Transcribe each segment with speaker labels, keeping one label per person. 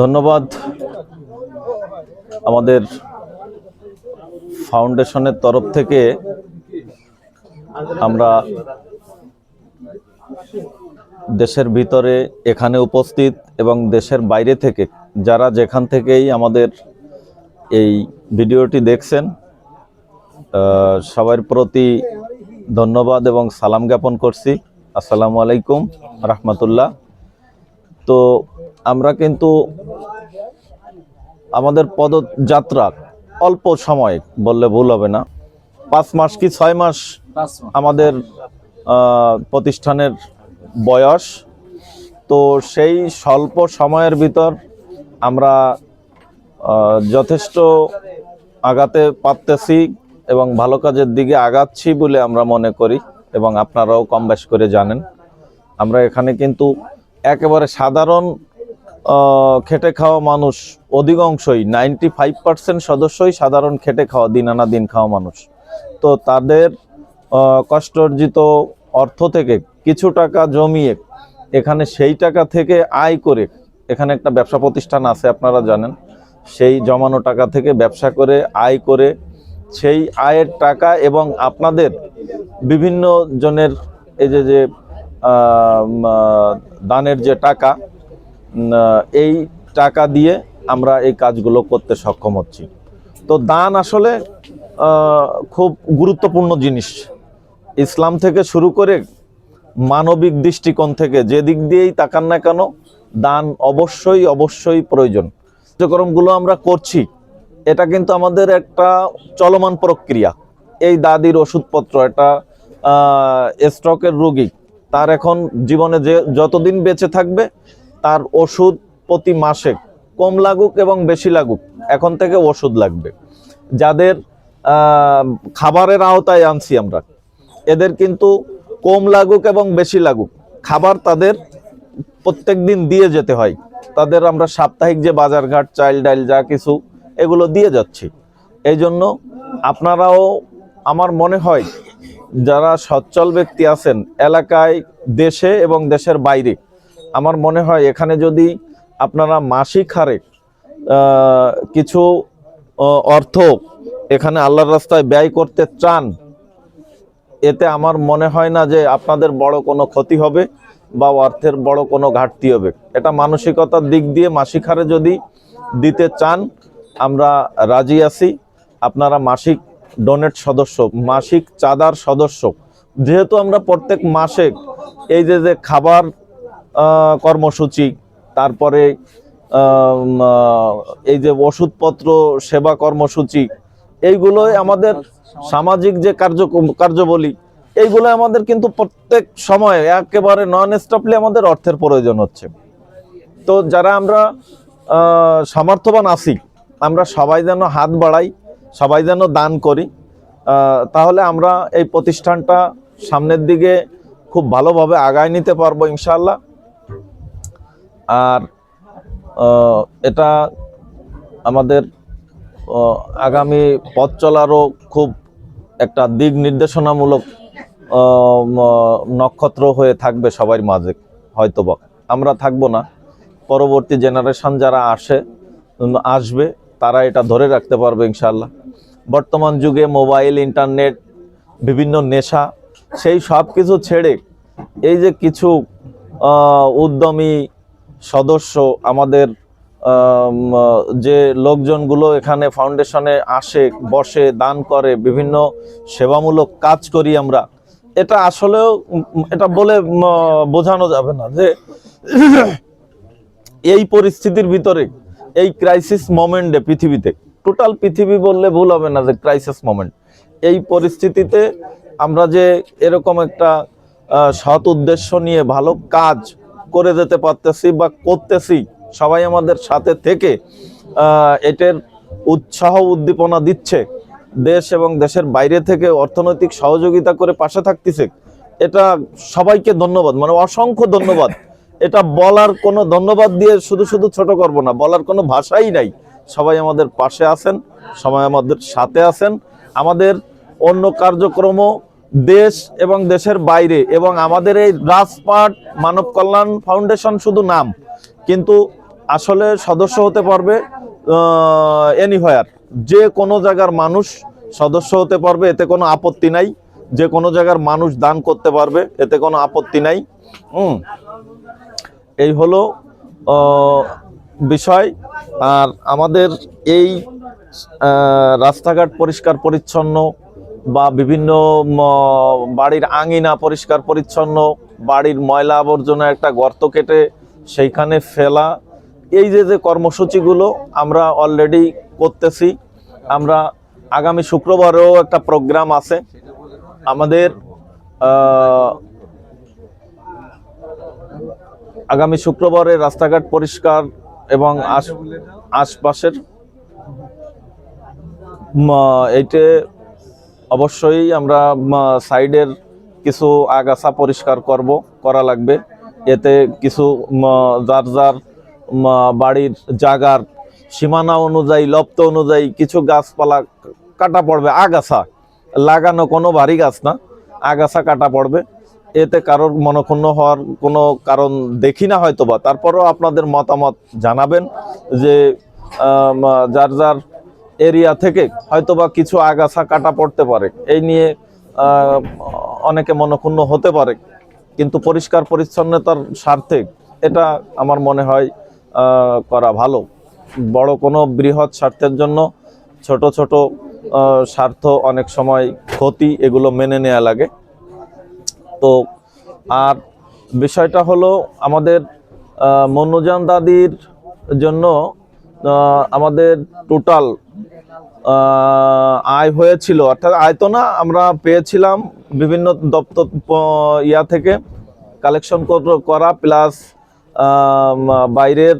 Speaker 1: ধন্যবাদ। আমাদের ফাউন্ডেশনের তরফ থেকে আমরা দেশের ভিতরে এখানে উপস্থিত এবং দেশের বাইরে থেকে যারা যেখান থেকেই আমাদের এই ভিডিওটি দেখছেন সবার প্রতি ধন্যবাদ এবং সালাম জ্ঞাপন করছি। আসসালামু আলাইকুম রহমতুল্লাহ। তো আমরা কিন্তু আমাদের পদযাত্রা অল্প সময় বললে ভুল হবে না। পাঁচ মাস কি ছয় মাস আমাদের প্রতিষ্ঠানের বয়স। তো সেই স্বল্প সময়ের ভিতর আমরা যথেষ্ট আগাতে পারতেছি এবং ভালো কাজের দিকে আগাচ্ছি বলে আমরা মনে করি এবং আপনারাও কম বেশ করে জানেন। আমরা এখানে কিন্তু একেবারে সাধারণ খেটে খাওয়া মানুষ অধিকাংশই নাইনটি ফাইভ পার্সেন্ট সদস্যই সাধারণ খেটে খাওয়া দিন আনা দিন খাওয়া মানুষ। তো তাদের কষ্টার্জিত অর্থ থেকে কিছু টাকা জমিয়ে এখানে সেই টাকা থেকে আয় করে এখানে একটা ব্যবসা প্রতিষ্ঠান আছে, আপনারা জানেন। সেই জমানো টাকা থেকে ব্যবসা করে, আয় করে সেই আয়ের টাকা এবং আপনাদের বিভিন্ন জনের এই যে যে দানের যে টাকা এই টাকা দিয়ে আমরা এই কাজগুলো করতে সক্ষম হচ্ছি। তো দান আসলে খুব গুরুত্বপূর্ণ জিনিস। ইসলাম থেকে শুরু করে মানবিক দৃষ্টিকোণ থেকে যে দিক দিয়েই তাকান না কেন, দান অবশ্যই অবশ্যই প্রয়োজন। কার্যক্রমগুলো আমরা করছি, এটা কিন্তু আমাদের একটা চলমান প্রক্রিয়া। এই দাদির ওষুধপত্র, এটা স্ট্রোকের রোগী তার এখন জীবনে যে যতদিন বেঁচে থাকবে, তার ওষুধ প্রতি মাসে কম লাগুক এবং বেশি লাগুক, এখন থেকে ওষুধ লাগবে। যাদের খাবারের আওতায় আনছি আমরা, এদের কিন্তু কম লাগুক এবং বেশি লাগুক। খাবার তাদের প্রত্যেক দিন দিয়ে যেতে হয়। তাদের আমরা সাপ্তাহিক যে বাজারঘাট চাইল্ড ডাইল যা কিছু, এগুলো দিয়ে যাচ্ছি। এই জন্য আপনারাও, আমার মনে হয় যারা সচ্ছল ব্যক্তি আছেন, এলাকায়, দেশে এবং দেশের বাইরে, আমার মনে হয় এখানে যদি আপনারা মাসিক হারে কিছু অর্থ এখানে আল্লাহর রাস্তায় ব্যয় করতে চান, এতে আমার মনে হয় না যে আপনাদের বড় কোনো ক্ষতি হবে বা অর্থের বড় কোনো ঘাটতি হবে। এটা মানসিকতার দিক দিয়ে মাসিক হারে যদি দিতে চান, আমরা রাজি আছি। আপনারা মাসিক ডোনেট সদস্য, মাসিক চাঁদার সদস্য। যেহেতু আমরা প্রত্যেক মাসে এই যে যে খাবার কর্মসূচি, তারপরে এই যে ওষুধপত্র সেবা কর্মসূচি, এইগুলোই আমাদের সামাজিক যে কার্য, কার্যবলী, এইগুলো আমাদের কিন্তু প্রত্যেক সময় একেবারে নন স্টপলি আমাদের অর্থের প্রয়োজন হচ্ছে। তো যারা আমরা সামর্থ্যবান আছি, আমরা সবাই যেন হাত বাড়াই সবাই যেন দান করি। তাহলে আমরা এই প্রতিষ্ঠানটা সামনের দিকে খুব ভালোভাবে আগায় নিতে পারব ইনশাল্লাহ আর এটা আমাদের আগামী পথ চলারও খুব একটা দিক নির্দেশনামূলক নক্ষত্র হয়ে থাকবে সবার মাঝে, হয়তোবা। আমরা থাকব না। পরবর্তী জেনারেশন যারা আসে আসবে তারা এটা ধরে রাখতে পারবে ইনশাল্লাহ বর্তমান যুগে মোবাইল, ইন্টারনেট, বিভিন্ন নেশা, সেই সব কিছু ছেড়ে এই যে কিছু উদ্যমী সদস্য আমাদের যে লোকজনগুলো এখানে ফাউন্ডেশনে আসে, বসে, দান করে, বিভিন্ন সেবামূলক কাজ করি আমরা, এটা আসলেও এটা বলে বোঝানো যাবে না যে এই পরিস্থিতির ভিতরে এই ক্রাইসিস মোমেন্টে পৃথিবীতে। টোটাল পৃথিবী বললে ভুল হবে না যে ক্রাইসিস মোমেন্ট এই পরিস্থিতিতে আমরা যে এরকম একটা সৎ উদ্দেশ্য নিয়ে ভালো কাজ করে যেতে পারতেছি বা করতেছি, সবাই আমাদের সাথে থেকে এটার উৎসাহ উদ্দীপনা দিচ্ছে, দেশ এবং দেশের বাইরে থেকে অর্থনৈতিক সহযোগিতা করে পাশে থাকতেছে, এটা সবাইকে ধন্যবাদ মানে অসংখ্য ধন্যবাদ। এটা বলার কোনো ধন্যবাদ দিয়ে শুধু শুধু ছোট করব না, বলার কোনো ভাষাই নাই। সবাই আমাদের পাশে আছেন, সবাই আমাদের সাথে আছেন। আমাদের অন্য কার্যক্রমও দেশ এবং দেশের বাইরে এবং আমাদের এই রাজপাট মানব কল্যাণ ফাউন্ডেশন শুধু নাম, কিন্তু আসলে সদস্য হতে পারবে এনিহয়ার যে কোনো জায়গার মানুষ সদস্য হতে পারবে, এতে কোনো আপত্তি নাই। যে কোনো জায়গার মানুষ দান করতে পারবে, এতে কোনো আপত্তি নাই। হুম। এই হলো বিষয়। আর আমাদের এই রাস্তাঘাট পরিষ্কার পরিচ্ছন্ন বা বিভিন্ন বাড়ির আঙিনা পরিষ্কার পরিচ্ছন্ন, বাড়ির ময়লা আবর্জনা একটা গর্ত কেটে সেইখানে ফেলা, এই যে যে কর্মসূচিগুলো আমরা অলরেডি করতেছি, আমরা আগামী শুক্রবারেও একটা প্রোগ্রাম আছে। আমাদের আগামী শুক্রবারে রাস্তাঘাট পরিষ্কার এবং আশ- আশপাশের এইটে অবশ্যই আমরা সাইডের কিছু আগাছা পরিষ্কার করব, করা লাগবে। এতে কিছু যার যার বাড়ির জাগার সীমানা অনুযায়ী, লপ্ত অনুযায়ী কিছু গাছপালা কাটা পড়বে। আগাছা, লাগানো কোনো ভারী গাছ না, আগাছা কাটা পড়বে। এতে কারোর মনক্ষুণ্ণ হওয়ার কোনো কারণ দেখি না হয়তো বা তারপরেও আপনাদের মতামত জানাবেন যে যার যার এরিয়া থেকে হয়তোবা কিছু আগাছা কাটা পড়তে পারে। এই নিয়ে অনেকে মনক্ষুণ্ণ হতে পারে। কিন্তু পরিষ্কার পরিচ্ছন্নতার স্বার্থে এটা আমার মনে হয় করা ভালো। বড় কোনো বৃহৎ স্বার্থের জন্য ছোট ছোট স্বার্থ অনেক সময় ক্ষতি এগুলো মেনে নেওয়া লাগে। তো আর বিষয়টা হলো আমাদের মনোজান দাদির জন্য আমাদের টোটাল আয় হয়েছিল, অর্থাৎ আয় তো না, আমরা পেয়েছিলাম বিভিন্ন দপ্তর ইয়া থেকে কালেকশন করা প্লাস বাইরের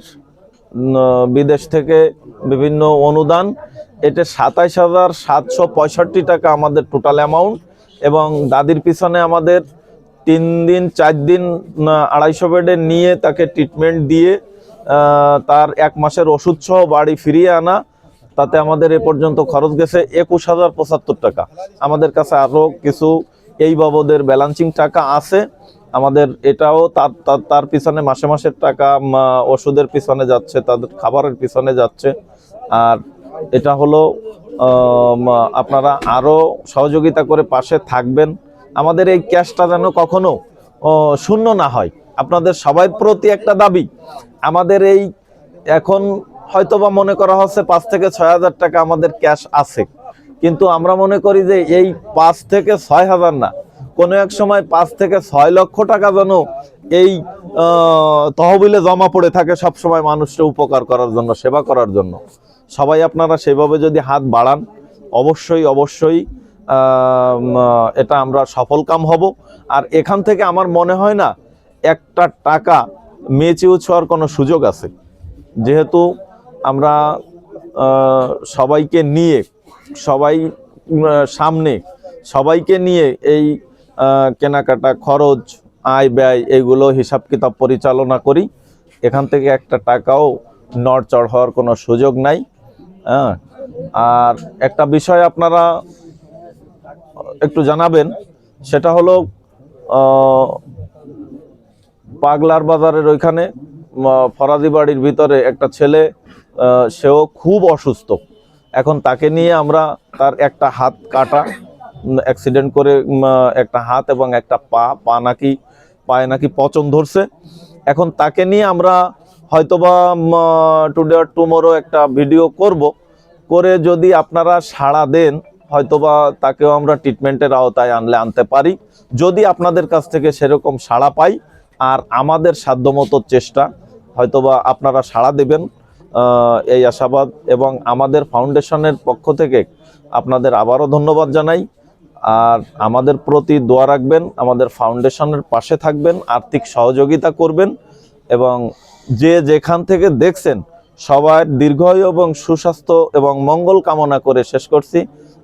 Speaker 1: বিদেশ থেকে বিভিন্ন অনুদান, এটা সাতাইশ হাজার সাতশো পঁয়ষট্টি টাকা আমাদের টোটাল অ্যামাউন্ট এবং দাদির পিছনে আমাদের তিন দিন, চার দিন আড়াইশো বেডে নিয়ে তাকে ট্রিটমেন্ট দিয়ে তার এক মাসের ওষুধ সহ বাড়ি ফিরিয়ে আনা। তাতে আমাদের এ পর্যন্ত খরচ গেছে একুশ হাজার পঁচাত্তর টাকা। আমাদের কাছে আরও কিছু এই বাবদের ব্যালান্সিং টাকা আছে। আমাদের এটাও তার, তার- পিছনে মাসে মাসের টাকা ওষুধের পিছনে যাচ্ছে, তাদের খাবারের পিছনে যাচ্ছে। আর এটা হলো আপনারা আরও সহযোগিতা করে পাশে থাকবেন। আমাদের এই ক্যাশটা যেন কখনো শূন্য না হয়। আপনাদের সবার প্রতি একটা দাবি। আমাদের এই এখন হয়তোবা মনে করা হচ্ছে পাঁচ থেকে ছয় হাজার টাকা আমাদের ক্যাশ আছে। কিন্তু আমরা মনে করি যে এই পাঁচ থেকে ছয় হাজার না, কোনো এক সময় পাঁচ থেকে ছয় লক্ষ টাকা যেন এই তহবিলে জমা পড়ে থাকে সব সময় মানুষকে উপকার করার জন্য, সেবা করার জন্য। সবাই আপনারা সেভাবে যদি হাত বাড়ান, অবশ্যই অবশ্যই এটা আমরা সফল কাম হব। আর এখান থেকে আমার মনে হয় না, একটা টাকা মেচিউচ হওয়ার কোনো সুযোগ আছে। যেহেতু আমরা সবাইকে নিয়ে, সবাই সামনে, সবাইকে নিয়ে এই কেনাকাটা, খরচ, আয় ব্যয়, এগুলো হিসাব কিতাব পরিচালনা করি। এখান থেকে একটা টাকাও নড়চড় হওয়ার কোনো সুযোগ নাই। হ্যাঁ আর একটা বিষয় আপনারা একটু জানাবেন, সেটা হলো পাগলার বাজারের ওইখানে ফরাজি বাড়ির ভিতরে একটা ছেলে সেও খুব অসুস্থ। এখন তাকে নিয়ে আমরা তার একটা হাত কাটা অ্যাক্সিডেন্ট করে একটা হাত এবং একটা পা পা নাকি, পায়ে নাকি পচন ধরছে। এখন তাকে নিয়ে আমরা হয়তোবা টুডে অর টুমোরো একটা ভিডিও করব। করে যদি আপনারা সাড়া দেন হয়তোবা তাকেও আমরা ট্রিটমেন্টের আওতায় আনলে আনতে পারি। যদি আপনাদের কাছ থেকে সেরকম সাড়া পাই, আর আমাদের সাধ্যমতো চেষ্টা, হয়তোবা আপনারা সাড়া দেবেন এই আশাবাদ, এবং আমাদের ফাউন্ডেশনের পক্ষ থেকে আপনাদের আবারও ধন্যবাদ জানাই। আর আমাদের প্রতি দোয়া রাখবেন, আমাদের ফাউন্ডেশনের পাশে থাকবেন, আর্থিক সহযোগিতা করবেন, এবং যে যেখান থেকে দেখছেন সবার দীর্ঘায়ু এবং সুস্বাস্থ্য এবং মঙ্গল কামনা করে শেষ করছি।